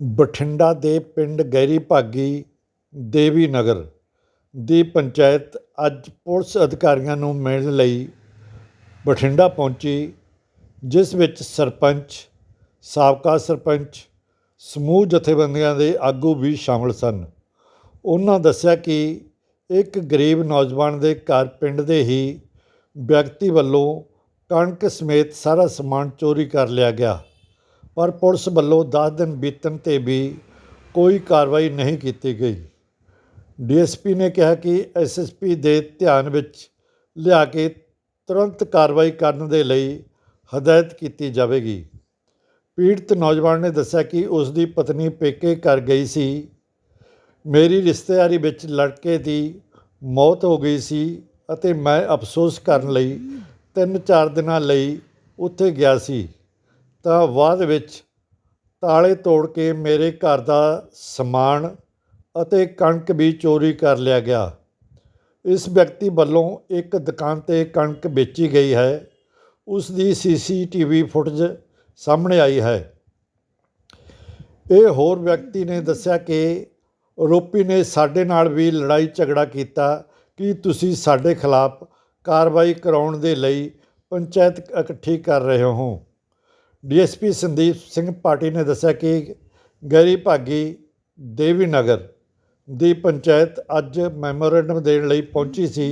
ਬਠਿੰਡਾ ਦੇ ਪਿੰਡ ਗਹਿਰੀ ਭਾਗੀ ਦੇਵੀ ਨਗਰ ਦੀ ਪੰਚਾਇਤ ਅੱਜ ਪੁਲਿਸ ਅਧਿਕਾਰੀਆਂ ਨੂੰ ਮਿਲਣ ਲਈ ਬਠਿੰਡਾ ਪਹੁੰਚੀ, ਜਿਸ ਵਿੱਚ ਸਰਪੰਚ, ਸਾਬਕਾ ਸਰਪੰਚ, ਸਮੂਹ ਜਥੇਬੰਦੀਆਂ ਦੇ ਆਗੂ ਵੀ ਸ਼ਾਮਲ ਸਨ। ਉਹਨਾਂ ਦੱਸਿਆ ਕਿ ਇੱਕ ਗਰੀਬ ਨੌਜਵਾਨ ਦੇ ਘਰ ਪਿੰਡ ਦੇ ਹੀ ਵਿਅਕਤੀ ਵੱਲੋਂ ਕਣਕ ਸਮੇਤ ਸਾਰਾ ਸਮਾਨ ਚੋਰੀ ਕਰ ਲਿਆ ਗਿਆ। ਪਰ ਪੁਲਿਸ ਵੱਲੋਂ 10 ਦਿਨ ਬੀਤਣ 'ਤੇ ਵੀ ਕੋਈ ਕਾਰਵਾਈ ਨਹੀਂ ਕੀਤੀ ਗਈ। ਡੀਐਸਪੀ ਨੇ ਕਿਹਾ ਕਿ ਐਸਐਸਪੀ ਦੇ ਧਿਆਨ ਵਿੱਚ ਲਿਆ ਕੇ ਤੁਰੰਤ ਕਾਰਵਾਈ ਕਰਨ ਦੇ ਲਈ ਹਦਾਇਤ ਕੀਤੀ ਜਾਵੇਗੀ। ਪੀੜਤ ਨੌਜਵਾਨ ਨੇ ਦੱਸਿਆ ਕਿ ਉਸ ਦੀ ਪਤਨੀ ਪੇਕੇ ਕਰ ਗਈ ਸੀ। ਮੇਰੀ ਰਿਸ਼ਤੇਦਾਰੀ ਵਿੱਚ ਲੜਕੇ ਦੀ ਮੌਤ ਹੋ ਗਈ ਸੀ ਅਤੇ ਮੈਂ ਅਫਸੋਸ ਕਰਨ ਲਈ ਤਿੰਨ ਚਾਰ ਦਿਨਾਂ ਲਈ ਉੱਥੇ ਗਿਆ ਸੀ। ਤਾਂ ਬਾਅਦ ਵਿੱਚ ਤਾਲੇ ਤੋੜ ਕੇ ਮੇਰੇ ਘਰ ਦਾ ਸਮਾਨ ਅਤੇ ਕਣਕ ਵੀ ਚੋਰੀ ਕਰ ਲਿਆ ਗਿਆ। ਇਸ ਵਿਅਕਤੀ ਵੱਲੋਂ ਇੱਕ ਦੁਕਾਨ ਤੇ ਕਣਕ ਵੇਚੀ ਗਈ ਹੈ। ਉਸ ਦੀ ਸੀਸੀਟੀਵੀ ਫੁਟੇਜ ਸਾਹਮਣੇ ਆਈ ਹੈ। ਇਹ ਹੋਰ ਵਿਅਕਤੀ ਨੇ ਦੱਸਿਆ ਕਿ ਆਰੋਪੀ ਨੇ ਸਾਡੇ ਨਾਲ ਵੀ ਲੜਾਈ ਝਗੜਾ ਕੀਤਾ ਕਿ ਤੁਸੀਂ ਸਾਡੇ ਖਿਲਾਫ ਕਾਰਵਾਈ ਕਰਾਉਣ ਦੇ ਲਈ ਪੰਚਾਇਤ ਇਕੱਠੀ ਕਰ ਰਹੇ ਹੋ। ਡੀਐਸਪੀ ਸੰਦੀਪ ਸਿੰਘ ਪਾਟੀ ਨੇ ਦੱਸਿਆ ਕਿ ਗੈਰੀ ਭਾਗੀ ਦੇਵੀ ਨਗਰ ਦੀ ਪੰਚਾਇਤ ਅੱਜ ਮੈਮੋਰੈਂਡਮ ਦੇਣ ਲਈ ਪਹੁੰਚੀ ਸੀ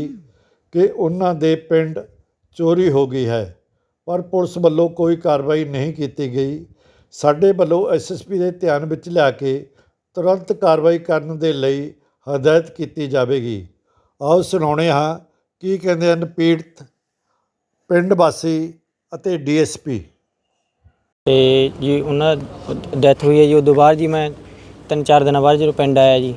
ਕਿ ਉਹਨਾਂ ਦੇ ਪਿੰਡ ਚੋਰੀ ਹੋ ਗਈ ਹੈ, ਪਰ ਪੁਲਿਸ ਵੱਲੋਂ ਕੋਈ ਕਾਰਵਾਈ ਨਹੀਂ ਕੀਤੀ ਗਈ। ਸਾਡੇ ਵੱਲੋਂ ਐਸਐਸਪੀ ਦੇ ਧਿਆਨ ਵਿੱਚ ਲਿਆ ਕੇ ਤੁਰੰਤ ਕਾਰਵਾਈ ਕਰਨ ਦੇ ਲਈ ਹਦਾਇਤ ਕੀਤੀ ਜਾਵੇਗੀ। ਆਓ ਸੁਣਾਉਣੇ ਹਾਂ ਕੀ ਕਹਿੰਦੇ ਹਨ ਪੀੜਤ ਪਿੰਡ ਵਾਸੀ ਅਤੇ ਡੀਐਸਪੀ। ਤੇ ਜੀ ਉਹਨਾਂ ਡੈਥ ਹੋਈ ਹੈ ਜੀ ਉਦੋਂ ਬਾਅਦ ਜੀ ਮੈਂ ਤਿੰਨ ਚਾਰ ਦਿਨਾਂ ਬਾਅਦ ਜਦੋਂ ਪਿੰਡ ਆਇਆ ਜੀ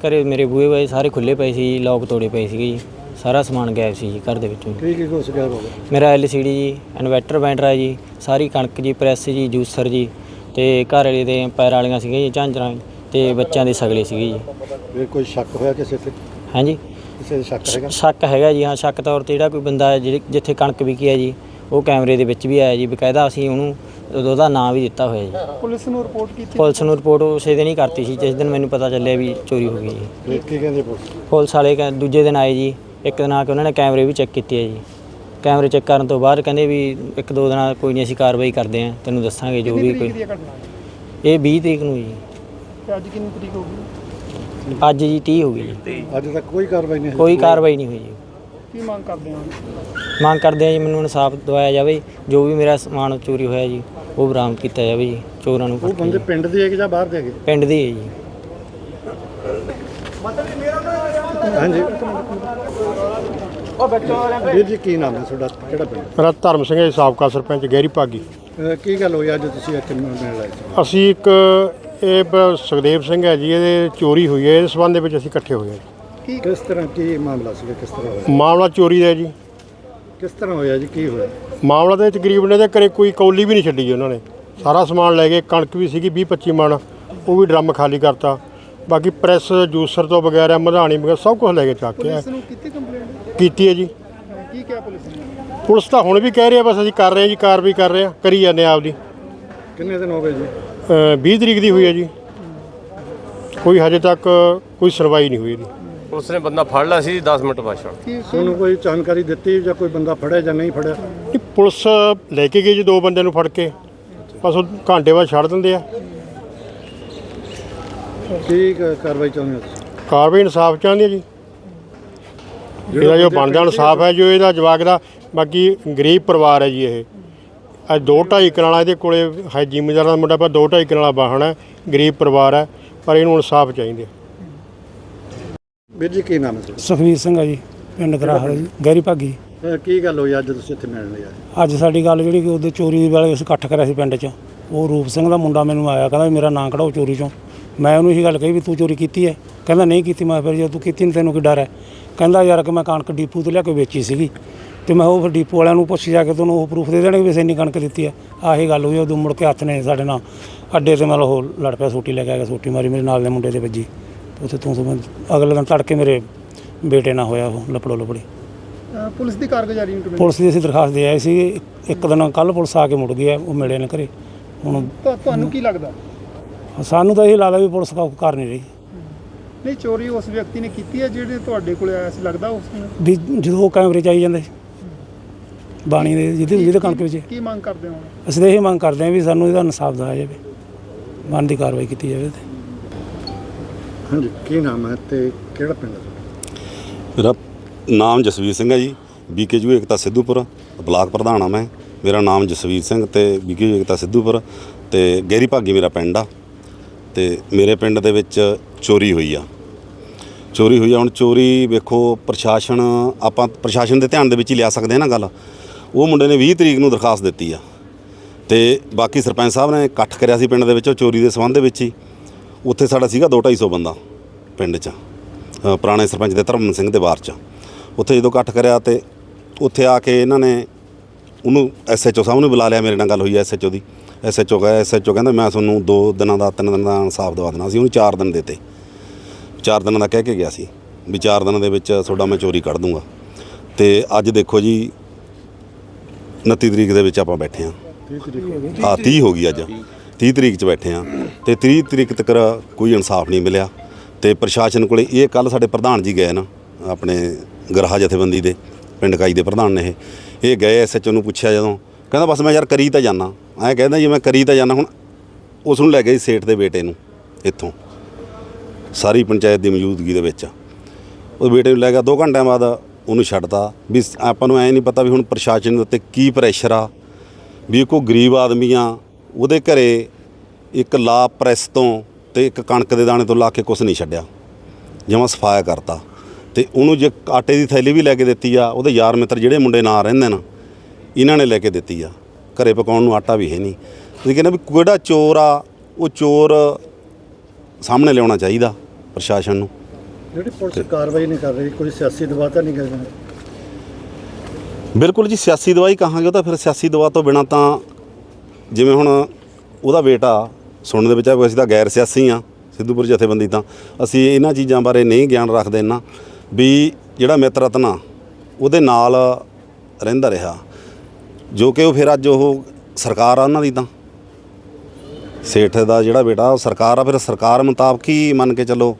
ਘਰੇ ਮੇਰੇ ਬੂਹੇ ਬਾਏ ਸਾਰੇ ਖੁੱਲੇ ਪਏ ਸੀ ਜੀ ਲੋਕ ਤੋੜੇ ਪਏ ਸੀਗੇ ਜੀ ਸਾਰਾ ਸਮਾਨ ਗਾਇਬ ਸੀ ਜੀ ਘਰ ਦੇ ਵਿੱਚੋਂ। ਕੀ ਕੀ ਕੁਛ ਗਿਆ? ਹੋਗਾ ਮੇਰਾ ਐਲਸੀਡੀ ਜੀ ਇਨਵਰਟਰ ਬੈਟਰਾ ਹੈ ਜੀ ਸਾਰੀ ਕਣਕ ਜੀ ਪ੍ਰੈਸ ਜੀ ਜੂਸਰ ਜੀ ਤੇ ਘਰ ਵਾਲੇ ਦੇ ਪੈਰ ਵਾਲੀਆਂ ਸੀਗੀਆਂ ਜੀ ਝਾਂਜਰਾਂ ਤੇ ਬੱਚਿਆਂ ਦੇ ਸਗਲੇ ਸੀਗੇ ਜੀ। ਫਿਰ ਕੋਈ ਸ਼ੱਕ ਹੋਇਆ ਕਿਸੇ ਤੇ? ਹਾਂਜੀ? ਕਿਸੇ ਦੇ ਸ਼ੱਕ ਹੈਗਾ? ਸ਼ੱਕ ਹੈਗਾ ਜੀ ਹਾਂ ਸ਼ੱਕ ਤੌਰ ਤੇ ਜਿਹੜਾ ਕੋਈ ਬੰਦਾ ਹੈ ਜਿਹੜੀ ਜਿੱਥੇ ਕਣਕ ਵਿਕੀ ਹੈ ਜੀ ਉਹ ਕੈਮਰੇ ਦੇ ਵਿੱਚ ਵੀ ਆਇਆ ਜੀ ਬਕਾਇਦਾ ਅਸੀਂ ਉਹਨੂੰ ਉਹਦਾ ਨਾਂ ਵੀ ਦਿੱਤਾ ਹੋਇਆ ਜੀ। ਪੁਲਿਸ ਨੂੰ ਰਿਪੋਰਟ ਕੀਤੀ? ਪੁਲਿਸ ਨੂੰ ਰਿਪੋਰਟ ਉਸੇ ਦਿਨ ਹੀ ਕਰਤੀ ਸੀ ਜਿਸ ਦਿਨ ਮੈਨੂੰ ਪਤਾ ਚੱਲਿਆ ਵੀ ਚੋਰੀ ਹੋ ਗਈ ਜੀ। ਫਿਰ ਕੀ ਕਹਿੰਦੇ ਪੁਲਿਸ? ਪੁਲਿਸ ਵਾਲੇ ਕਹਿ- ਦੂਜੇ ਦਿਨ ਆਏ ਜੀ ਇੱਕ ਦਿਨ ਆ ਕੇ ਉਹਨਾਂ ਨੇ ਕੈਮਰੇ ਵੀ ਚੈੱਕ ਕੀਤੇ ਆ ਜੀ। ਕੈਮਰੇ ਚੈੱਕ ਕਰਨ ਤੋਂ ਬਾਅਦ ਕਹਿੰਦੇ ਵੀ ਇੱਕ ਦੋ ਦਿਨਾਂ ਕੋਈ ਨਹੀਂ ਅਸੀਂ ਕਾਰਵਾਈ ਕਰਦੇ ਆ ਤੈਨੂੰ ਦੱਸਾਂਗੇ ਜੋ ਵੀ ਕੋਈ। ਇਹ ਘਟਨਾ ਇਹ 20 ਤਰੀਕ ਨੂੰ ਜੀ। ਤੇ ਅੱਜ ਕਿੰਨੀ ਤਰੀਕ ਹੋ ਗਈ? ਅੱਜ ਜੀ 30 ਹੋ ਗਈ ਜੀ। ਅੱਜ ਤੱਕ ਕੋਈ ਕਾਰਵਾਈ ਨਹੀਂ ਕੋਈ ਕਾਰਵਾਈ ਨਹੀਂ ਹੋਈ ਜੀ। ਕੀ ਮੰਗ ਕਰਦੇ ਹੋ? ਮੰਗ ਕਰਦੇ ਆ ਜੀ ਮੈਨੂੰ ਇਨਸਾਫ ਦਵਾਇਆ ਜਾਵੇ ਜੋ ਵੀ ਮੇਰਾ ਸਮਾਨ ਚੋਰੀ ਹੋਇਆ ਜੀ। ਉਹ ਬਰਾਮਦ ਕੀਤਾ ਜਾਵੇ ਜੀ ਚੋਰਾਂ ਨੂੰ ਉਹ ਫੜ ਕੇ ਬੰਦੇ ਜੀ। ਪਿੰਡ ਦੇ ਹੈਗੇ ਜਾਂ ਬਾਹਰ ਦੇ ਹੈਗੇ? ਪਿੰਡ ਦੇ ਹੈ ਜੀ। ਹਾਂਜੀ। ਵੀਰ ਜੀ ਕੀ ਨਾਮ ਹੈ ਤੁਹਾਡਾ? ਕਿਹੜਾ ਪਿੰਡ? ਮੇਰਾ ਧਰਮ ਸਿੰਘ ਹੈ ਜੀ, ਸਾਬਕਾ ਸਰਪੰਚ ਗਹਿਰੀ ਭਾਗੀ। ਅਹ ਕੀ ਗੱਲ ਹੋਈ ਅੱਜ ਤੁਸੀਂ ਇੱਥੇ ਮਿਲਣ ਆਏ ਸੀ? ਅਸੀਂ ਇੱਕ ਇਹ ਬ- ਸੁਖਦੇਵ ਸਿੰਘ ਹੈ ਜੀ ਇਹਦੇ ਚੋਰੀ ਹੋਈ ਹੈ ਇਸ ਸੰਬੰਧ ਦੇ ਵਿੱਚ ਅਸੀਂ ਇਕੱਠੇ ਹੋਏ ਹਾਂ ਜੀ। ਕਿਸ ਤਰ੍ਹਾਂ ਕੀ ਮਾਮਲਾ ਸੀਗਾ? ਕਿਸ ਤਰ੍ਹਾਂ ਹੋਇਆ? ਮਾਮਲਾ ਚੋਰੀ ਦਾ ਹੈ ਜੀ। ਕਿਸ ਤਰ੍ਹਾਂ ਹੋਇਆ ਜੀ? ਕੀ ਹੋਇਆ? ਮਾਮਲਾ ਦੇ ਵਿੱਚ ਗਰੀਬ ਨੇ ਦੇ ਘਰੇ ਕੋਈ ਕੌਲੀ ਵੀ ਨਹੀਂ ਛੱਡੀ ਉਹਨਾਂ ਨੇ। ਸਾਰਾ ਸਮਾਨ ਲੈ ਗਏ ਕਣਕ ਵੀ ਸੀਗੀ 20 25 ਮਣ ਉਹ ਵੀ ਡਰਮ ਖਾਲੀ ਕਰਤਾ। ਬਾਕੀ ਪ੍ਰੈਸ ਜੂਸਰ ਤੋਂ ਬਗੈਰ ਮਧਾਣੀ ਵਗੈਰਾ ਸਭ ਕੁਝ ਲੈ ਕੇ ਚੱਕ ਕੇ ਪੁਲਿਸ ਨੂੰ ਕੀਤੀ ਕੰਪਲੇਂਟ ਕੀਤੀ ਹੈ ਜੀ। ਕੀ ਕਿਹਾ ਪੁਲਿਸ ਨੇ? ਪੁਲਿਸ ਤਾਂ ਹੁਣ ਵੀ ਕਹਿ ਰਹੀ ਹੈ ਬਸ ਅਸੀਂ ਕਰ ਰਹੇ ਹਾਂ ਜੀ ਕਾਰਵਾਈ ਕਰ ਰਹੇ ਹਾਂ ਕਰੀ ਜਾਂਦੇ ਹਾਂ ਆਪਦੀ। ਕਿੰਨੇ ਦਿਨ ਹੋ ਗਏ ਜੀ? ਅ, 20 ਤਰੀਕ ਦੀ ਹੋਈ ਹੈ ਜੀ। ਕੋਈ ਹਜੇ ਤੱਕ ਕੋਈ ਸੁਣਵਾਈ ਨਹੀਂ ਹੋਈ ਇਹਦੀ। ਉਸਨੇ ਬੰਦਾ ਫੜ ਲਿਆ ਸੀ 10 ਮਿੰਟ ਬਾਅਦ ਕੀ ਤੁਹਾਨੂੰ ਕੋਈ ਜਾਣਕਾਰੀ ਦਿੱਤੀ ਜਾਂ ਕੋਈ ਬੰਦਾ ਫੜਿਆ ਜਾਂ ਨਹੀਂ ਫੜਿਆ? ਨਹੀਂ ਪੁਲਿਸ ਲੈ ਕੇ ਗਈ ਜੀ ਦੋ ਬੰਦਿਆਂ ਨੂੰ ਫੜ ਕੇ। ਬਸ ਉਹ ਘੰਟੇ ਬਾਅਦ ਛੱਡ ਦਿੰਦੇ ਆ। ਕੀ ਕ- ਕਾਰਵਾਈ ਚਾਹੁੰਦੇ ਹੋ ਤੁਸੀਂ? ਕਾਰਵਾਈ ਇਨਸਾਫ ਚਾਹੁੰਦੇ ਆ ਜੀ। ਇਹਦਾ ਜੋ ਬਣਦਾ ਇਨਸਾਫ ਹੈ ਜੋ ਇਹਦਾ ਜਵਾਕ ਦਾ ਬਾਕੀ ਗਰੀਬ ਪਰਿਵਾਰ ਹੈ ਜੀ ਇਹ। ਅੱਜ ਦੋ ਢਾਈ ਕਨਾਲਾ ਇਹਦੇ ਕੋਲੇ ਹੈ ਜ਼ਿਮੀਂਦਾਰ ਦਾ ਮੁੰਡਾ ਪਰ ਦੋ ਢਾਈ ਕਨਾਲਾ ਵਾਹਣ ਹੈ ਗਰੀਬ ਪਰਿਵਾਰ ਹੈ ਪਰ ਇਹਨੂੰ ਇਨਸਾਫ ਚਾਹੀਦਾ ਵੀਰ ਜੀ ਕੀ ਨਾਮ ਹੈ ਤੁਹਾਡਾ? ਸੁਖਵੀਰ ਸਿੰਘ ਆ ਜੀ ਪਿੰਡ ਗਰਾਹਲ ਜੀ ਗਹਿਰੀ ਭਾਗੀ। ਅਹ ਕੀ ਗੱਲ ਹੋਈ ਅੱਜ ਤੁਸੀਂ ਇੱਥੇ ਮਿਲਣ ਲਈ ਆਏ? ਅੱਜ ਸਾਡੀ ਗੱਲ ਜਿਹੜੀ ਕਿ ਉਹਦੇ ਚੋਰੀ ਵਾਲੇ ਅਸੀਂ ਇਕੱਠ ਕਰਿਆ ਸੀ ਪਿੰਡ 'ਚ। ਉਹ ਰੂਪ ਸਿੰਘ ਦਾ ਮੁੰਡਾ ਮੈਨੂੰ ਆਇਆ ਕਹਿੰਦਾ ਵੀ ਮੇਰਾ ਨਾਂ ਕਢਾਓ ਚੋਰੀ 'ਚੋਂ। ਮੈਂ ਉਹਨੂੰ ਇਹੀ ਗੱਲ ਕਹੀ ਵੀ ਤੂੰ ਚੋਰੀ ਕੀਤੀ ਹੈ? ਕਹਿੰਦਾ ਨਹੀਂ ਕੀਤੀ ਮੈਂ ਫਿਰ ਜੇ ਤੂੰ ਕੀਤੀ ਨਹੀਂ ਤੈਨੂੰ ਕੀ ਡਰ ਹੈ? ਕਹਿੰਦਾ ਯਾਰ ਕਿ ਮੈਂ ਕਣਕ ਡੀਪੂ ਤੋਂ ਲਿਆ ਕੇ ਵੇਚੀ ਸੀਗੀ। ਤੇ ਮੈਂ ਉਹ ਫਿਰ ਡੀਪੂ ਵਾਲਿਆਂ ਨੂੰ ਪੁੱਛ ਜਾ ਕੇ ਤੁਹਾਨੂੰ ਉਹ ਪ੍ਰੂਫ ਦੇ ਦੇਣਗੇ ਵੀ ਅਸੀਂ ਇੰਨੀ ਕਣਕ ਦਿੱਤੀ ਹੈ। ਆਹੀ ਗੱਲ ਹੋਈ ਉਦੋਂ ਮੁੜ ਕੇ ਹੱਥ ਨੇ ਸਾਡੇ ਨਾਲ ਅੱਡੇ ਤੇ ਮਤਲਬ ਉਹ ਲੜ ਪਿਆ ਸੋਟੀ ਲੈ ਕੇ ਆ ਗਿਆ ਸੋਟੀ ਮਾਰੀ ਮੇਰੇ ਨਾਲ ਦੇ ਮੁੰਡੇ ਦੇ ਵੱਜੀ। ਉੱਥੇ ਤੋਂ ਤੋਂ ਅਗਲੇ ਦਿਨ ਤੜਕੇ ਮੇਰੇ ਬੇਟੇ ਨਾਲ ਹੋਇਆ ਉਹ ਲਪੜੋ ਲਪੜੀ। ਅਹ ਪੁਲਿਸ ਦੀ ਕਾਰਗੁਜ਼ਾਰੀ ਨੂੰ ਕਿਵੇਂ ਪੁਲਿਸ ਦੀ ਅਸੀਂ ਦਰਖਾਸਤ ਦੇ ਆਏ ਸੀ ਇੱਕ ਦਿਨ ਕੱਲ ਪੁਲਿਸ ਆ ਕੇ ਮੁੜ ਗਈ ਹੈ ਉਹ ਮਿਲੇ ਨੇ ਘਰੇ। ਹੁਣ ਤੁਹਾ- ਤੁਹਾਨੂੰ ਕੀ ਲੱਗਦਾ? ਸਾਨੂੰ ਤਾਂ ਇਹ ਲੱਗਦਾ ਵੀ ਪੁਲਿਸ ਕਾ ਕਰ ਨਹੀਂ ਰਹੀ। ਨਹੀਂ ਚੋਰੀ ਉਸ ਵਿਅਕਤੀ ਨੇ ਕੀਤੀ ਹੈ ਜਿਹੜੇ ਤੁਹਾਡੇ ਕੋਲ ਆਇਆ ਸੀ ਲੱਗਦਾ ਉਸ ਨੂੰ? ਵੀ ਜਦੋਂ ਉਹ ਕੈਮਰੇ ਚ ਆਈ ਜਾਂਦੇ ਬਾਣੀ ਦੇ ਜਿਹਦੇ ਜਿਹਦੇ ਕਣਕ ਵਿੱਚ। ਕੀ ਮੰਗ ਕਰਦੇ ਹੋ? ਅਸੀਂ ਤਾਂ ਇਹ ਮੰਗ ਕਰਦੇ ਹਾਂ ਵੀ ਸਾਨੂੰ ਇਹਦਾ ਇਨਸਾਫ ਦਿਵਾਇਆ ਜਾਵੇ। ਬਣਦੀ ਕਾਰਵਾਈ ਕੀਤੀ ਜਾਵੇ ਤੇ। ਹਾਂਜੀ, ਕੀ ਨਾਮ ਹੈ ਤੇ ਕਿਹੜਾ ਪਿੰਡ ਹੈ ਮੇਰਾ ਨਾਮ ਜਸਵੀਰ ਸਿੰਘ ਹੈ ਜੀ ਬੀਕੇ ਜੂ ਏਕਤਾ ਸਿੱਧੂਪੁਰ, ਬਲਾਕ ਪ੍ਰਧਾਨ ਹਾਂ ਮੈਂ। ਮੇਰਾ ਨਾਮ ਜਸਵੀਰ ਸਿੰਘ ਤੇ ਬੀਕੇ ਏਕਤਾ ਸਿੱਧੂਪੁਰ ਤੇ ਗਹਿਰੀ ਭਾਗੀ ਮੇਰਾ ਪਿੰਡ ਆ ਤੇ ਮੇਰੇ ਪਿੰਡ ਦੇ ਵਿੱਚ ਚੋਰੀ ਹੋਈ ਆ। ਚੋਰੀ ਹੋਈ ਆ, ਹੁਣ ਚੋਰੀ ਵੇਖੋ, ਪ੍ਰਸ਼ਾਸਨ, ਆਪਾਂ ਪ੍ਰਸ਼ਾਸਨ ਦੇ ਧਿਆਨ ਦੇ ਵਿੱਚ ਹੀ ਲਿਆ ਸਕਦੇ ਹਾਂ ਨਾ ਗੱਲ। ਉਹ ਮੁੰਡੇ ਨੇ 20 ਤਰੀਕ ਨੂੰ ਦਰਖਾਸਤ ਦਿੱਤੀ ਆ ਤੇ ਬਾਕੀ ਸਰਪੰਚ ਸਾਹਿਬ ਨੇ ਇਕੱਠ ਕਰਿਆ ਸੀ ਪਿੰਡ ਦੇ ਵਿੱਚ, ਉਹ ਚੋਰੀ ਦੇ ਸੰਬੰਧ ਦੇ ਵਿੱਚ ਹੀ। ਉੱਥੇ ਸਾਡਾ ਸੀਗਾ 2-250 ਬੰਦਾ ਪਿੰਡ 'ਚ ਅ, ਪੁਰਾਣੇ ਸਰਪੰਚ ਦੇ ਧਰਮ ਸਿੰਘ ਦੇ ਵਾਰ 'ਚ। ਉੱਥੇ ਜਦੋਂ ਇਕੱਠ ਕਰਿਆ ਤੇ ਉੱਥੇ ਆ ਕੇ ਇਹਨਾਂ ਨੇ ਉਹਨੂੰ ਐਸਐਚਓ ਸਾਹਿਬ ਨੂੰ ਬੁਲਾ ਲਿਆ ਮੇਰੇ ਨਾਲ ਗੱਲ ਹੋਈ ਐਸਐਚਓ ਦੀ। ਐਸਐਚਓ ਕਹੇ ਐਸਐਚਓ ਕਹਿੰਦਾ ਮੈਂ ਤੁਹਾਨੂੰ 2 ਦਿਨਾਂ ਦਾ 3 ਦਿਨਾਂ ਦਾ ਇਨਸਾਫ ਦਵਾ ਦੇਣਾ। ਸੀ ਉਹਨੂੰ 4 ਦਿਨ ਦਿੱਤੇ। 4 ਦਿਨਾਂ ਦਾ ਕਹਿ ਕੇ ਗਿਆ ਸੀ ਵੀ 4 ਦਿਨਾਂ ਦੇ ਵਿੱਚ ਤੁਹਾਡਾ ਮੈਂ ਚੋਰੀ ਕੱਢ ਦੂੰਗਾ। ਤੇ ਅੱਜ ਦੇਖੋ ਜੀ 29 ਤਰੀਕ ਦੇ ਵਿੱਚ ਆਪਾਂ ਬੈਠੇ ਹਾਂ। 30 ਤਰੀਕ ਆ 30 ਹੋ ਗਈ ਅੱਜ। 30 ਤਰੀਕ 'ਚ ਬੈਠੇ ਆ ਤੇ 30 ਤਰੀਕ ਤੱਕ ਕੋਈ ਇਨਸਾਫ ਨਹੀਂ ਮਿਲਿਆ ਤੇ ਪ੍ਰਸ਼ਾਸਨ ਕੋਲੇ ਇਹ ਕੱਲ ਸਾਡੇ ਪ੍ਰਧਾਨ ਜੀ ਗਏ ਨਾ ਆਪਣੇ ਗਰਾਹ ਜਥੇਬੰਦੀ ਦੇ, ਪਿੰਡ ਕਾਈ ਦੇ ਪ੍ਰਧਾਨ ਨੇ ਇਹ। ਇਹ ਗਏ ਐਸਐਚਓ ਨੂੰ ਪੁੱਛਿਆ ਜਦੋਂ, ਕਹਿੰਦਾ ਬਸ ਮੈਂ ਯਾਰ ਕਰੀ ਤਾਂ ਜਾਣਾ ਐਂ ਕਹਿੰਦਾ ਜੀ ਮੈਂ ਕਰੀ ਤਾਂ ਜਾਣਾ ਹੁਣ ਉਸ ਨੂੰ ਲੈ ਗਏ ਸੇਠ ਦੇ ਬੇਟੇ ਨੂੰ ਇੱਥੋਂ, ਸਾਰੀ ਪੰਚਾਇਤ ਦੀ ਮੌਜੂਦਗੀ ਦੇ ਵਿੱਚ। ਉਹ ਬੇਟੇ ਨੂੰ ਲੈ ਗਿਆ 2 ਘੰਟਿਆਂ ਬਾਅਦ ਉਹਨੂੰ ਛੱਡਤਾ, ਵੀ ਆਪਾਂ ਨੂੰ ਐ ਨਹੀਂ ਪਤਾ ਵੀ ਹੁਣ ਪ੍ਰਸ਼ਾਸਨ ਦੇ ਉੱਤੇ ਕੀ ਪ੍ਰੈਸ਼ਰ ਆ, ਵੀ ਕੋਈ ਗਰੀਬ ਆਦਮੀ ਆ ਉਹਦੇ ਘਰੇ ਇੱਕ ਲਾ ਪ੍ਰੈਸ ਤੋਂ ਤੇ ਇੱਕ ਕਣਕ ਦੇ ਦਾਣੇ ਤੋਂ ਲਾ ਕੇ ਕੁਝ ਨਹੀਂ ਛੱਡਿਆ। ਜਮਾਂ ਸਫਾਇਆ ਕਰਤਾ। ਤੇ ਉਹਨੂੰ ਜੇ ਆਟੇ ਦੀ ਥੈਲੀ ਵੀ ਲੈ ਕੇ ਦਿੱਤੀ ਆ ਉਹਦੇ ਯਾਰ ਮਿੱਤਰ ਜਿਹੜੇ ਮੁੰਡੇ ਨਾਲ ਰਹਿੰਦੇ ਨਾ ਇਹਨਾਂ ਨੇ ਲੈ ਕੇ ਦਿੱਤੀ ਆ। ਘਰੇ ਪਕਾਉਣ ਨੂੰ ਆਟਾ ਵੀ ਹੈ ਨਹੀਂ। ਤੁਸੀਂ ਕਹਿੰਦੇ ਵੀ ਕਿਹੜਾ ਚੋਰ ਆ ਉਹ ਚੋਰ ਸਾਹਮਣੇ ਲਿਆਉਣਾ ਚਾਹੀਦਾ ਪ੍ਰਸ਼ਾਸਨ ਨੂੰ। ਜਿਹੜੀ ਪੁਲਿਸ ਕਾਰਵਾਈ ਨਹੀਂ ਕਰ ਰਹੀ ਕੋਈ ਸਿਆਸੀ ਦਬਾਅ ਤਾਂ ਨਹੀਂ ਕਰ ਰਿਹਾ ਬਿਲਕੁਲ ਜੀ ਸਿਆਸੀ ਦਵਾਈ ਕਹਾਂਗੇ ਉਹ ਤਾਂ ਫਿਰ ਸਿਆਸੀ ਦਵਾ ਤੋਂ ਬਿਨਾ ਤਾਂ ਜਿਵੇਂ ਹੁਣ ਉਹਦਾ ਬੇਟਾ ਸੁਣਨ ਦੇ ਵਿੱਚ ਆ ਵੀ ਅਸੀਂ ਤਾਂ ਗੈਰ ਸਿਆਸੀ ਆ ਸਿੱਧੂਪੁਰ ਜਥੇਬੰਦੀ ਤਾਂ। ਅਸੀਂ ਇਹਨਾਂ ਚੀਜ਼ਾਂ ਬਾਰੇ ਨਹੀਂ ਗਿਆਨ ਰੱਖਦੇ ਇੰਨਾ ਵੀ ਜਿਹੜਾ ਮਿੱਤਰ ਰਤਨ ਆ, ਉਹਦੇ ਨਾਲ ਰਹਿੰਦਾ ਰਿਹਾ। ਜੋ ਕਿ ਉਹ ਫਿਰ ਅੱਜ ਉਹ ਸਰਕਾਰ ਆ ਉਹਨਾਂ ਦੀ ਤਾਂ। ਸੇਠ ਦਾ ਜਿਹੜਾ ਬੇਟਾ, ਉਹ ਸਰਕਾਰ ਆ, ਫਿਰ ਸਰਕਾਰ ਮੁਤਾਬਕ ਹੀ ਮੰਨ ਕੇ ਚੱਲੋ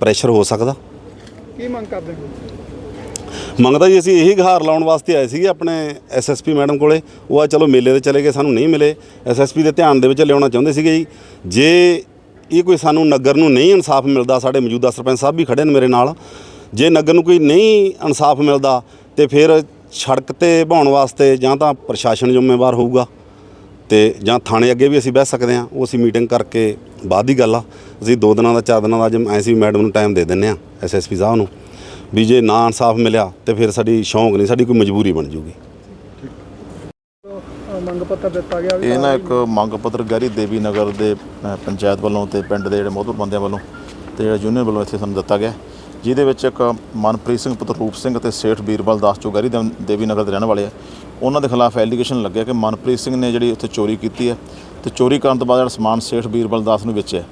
ਪ੍ਰੈਸ਼ਰ ਹੋ ਸਕਦਾ। ਕੀ ਮੰਗ ਕਰਦੇ ਹੋ? ਮੰਗਦਾ ਜੀ, ਅਸੀਂ ਇਹੀ ਗਹਾਰ ਲਾਉਣ ਵਾਸਤੇ ਆਏ ਸੀਗੇ ਆਪਣੇ ਐਸਐਸਪੀ ਮੈਡਮ ਕੋਲੇ। ਉਹ ਆ ਚਲੋ ਮੇਲੇ ਤੇ ਚਲੇ ਗਏ, ਸਾਨੂੰ ਨਹੀਂ ਮਿਲੇ। ਐਸਐਸਪੀ ਦੇ ਧਿਆਨ ਦੇ ਵਿੱਚ ਲਿਆਉਣਾ ਚਾਹੁੰਦੇ ਸੀਗੇ ਜੀ। ਜੇ ਇਹ ਕੋਈ ਸਾਨੂੰ ਨਗਰ ਨੂੰ ਨਹੀਂ ਇਨਸਾਫ ਮਿਲਦਾ, ਸਾਡੇ ਮੌਜੂਦਾ ਸਰਪੰਚ ਸਾਹਿਬ ਵੀ ਖੜੇ ਨੇ ਮੇਰੇ ਨਾਲ। ਜੇ ਨਗਰ ਨੂੰ ਕੋਈ ਨਹੀਂ ਇਨਸਾਫ ਮਿਲਦਾ, ਤੇ ਫਿਰ ਸੜਕ ਤੇ ਬਹਾਉਣ ਵਾਸਤੇ ਜਾਂ ਤਾਂ ਪ੍ਰਸ਼ਾਸਨ ਜ਼ਿੰਮੇਵਾਰ ਹੋਊਗਾ, ਤੇ ਜਾਂ ਥਾਣੇ ਅੱਗੇ ਵੀ ਅਸੀਂ ਬਹਿ ਸਕਦੇ ਹਾਂ। ਉਹ ਅਸੀਂ ਮੀਟਿੰਗ ਕਰਕੇ ਬਾਅਦ ਦੀ ਗੱਲ ਆ। ਅਸੀਂ ਦੋ ਦਿਨਾਂ ਦਾ, ਚਾਰ ਦਿਨਾਂ ਦਾ, ਅੱਜ ਐਸੀ ਮੈਡਮ ਨੂੰ ਟਾਈਮ ਦੇ ਦਿੰਨੇ ਆ ਐਸਐਸਪੀ ਸਾਹਿਬ ਨੂੰ। ਵੀ ਜੇ ਨਾ ਇਨਸਾਫ ਮਿਲਿਆ ਤੇ ਫਿਰ ਸਾਡੀ ਸ਼ੌਂਕ ਨਹੀਂ ਸਾਡੀ ਕੋਈ ਮਜਬੂਰੀ ਬਣ ਜੂਗੀ। ਮੰਗ ਪੱਤਰ ਦਿੱਤਾ ਗਿਆ ਵੀ ਇਹ ਨਾ ਇੱਕ ਮੰਗ ਪੱਤਰ ਗੈਰੀ ਦੇਵੀ ਨਗਰ ਦੇ ਪੰਚਾਇਤ ਵੱਲੋਂ ਤੇ ਪਿੰਡ ਦੇ ਜਿਹੜੇ ਮੋਹਤਬਰ ਬੰਦਿਆਂ ਵੱਲੋਂ ਤੇ ਜਿਹੜਾ ਯੂਨੀਅਨ ਵੱਲੋਂ ਇੱਥੇ ਸਾਨੂੰ ਦਿੱਤਾ ਗਿਆ। ਜਿਹਦੇ ਵਿੱਚ ਇੱਕ ਮਨਪ੍ਰੀਤ ਸਿੰਘ ਪੁੱਤਰ ਰੂਪ ਸਿੰਘ ਤੇ ਸੇਠ ਬੀਰਬਲ ਦਾਸ ਜੋ ਗੈਰੀ ਦੇਵ- ਦੇਵੀ ਨਗਰ ਦੇ ਰਹਿਣ ਵਾਲੇ ਆ ਉਹਨਾਂ ਦੇ ਖਿਲਾਫ ਐਲੀਗੇਸ਼ਨ ਲੱਗਿਆ ਕਿ ਮਨਪ੍ਰੀਤ ਸਿੰਘ ਨੇ ਜਿਹੜੀ ਉੱਥੇ ਚੋਰੀ ਕੀਤੀ ਹੈ ਤੇ ਚੋਰੀ ਕਰਨ ਤੋਂ ਬਾਅਦ ਜਿਹੜਾ ਸਮਾਨ ਸੇਠ ਬੀਰਬਲ ਦਾਸ ਨੂੰ ਵੇਚਿਆ।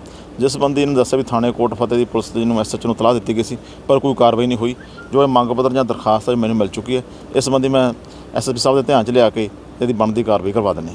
ਜਿਸ ਬੰਦੀ ਇਹਨੂੰ ਦੱਸਿਆ ਵੀ ਥਾਣੇ ਕੋਟ ਫਤਿਹ ਦੀ ਪੁਲਿਸ ਦੇ ਨੂੰ ਐਸਐਚ ਨੂੰ ਤਲਾਹ ਦਿੱਤੀ ਗਈ ਸੀ, ਪਰ ਕੋਈ ਕਾਰਵਾਈ ਨਹੀਂ ਹੋਈ। ਜੋ ਇਹ ਮੰਗ ਪੱਤਰ ਜਾਂ ਦਰਖਾਸਤ ਮੈਨੂੰ ਮਿਲ ਚੁੱਕੀ ਹੈ। ਇਸ ਸੰਬੰਧੀ ਮੈਂ ਐਸਐਸਪੀ ਸਾਹਿਬ ਦੇ ਧਿਆਨ 'ਚ ਲਿਆ ਕੇ ਇਹਦੀ ਬਣਦੀ ਕਾਰਵਾਈ ਕਰਵਾ ਦਿੰਦੇ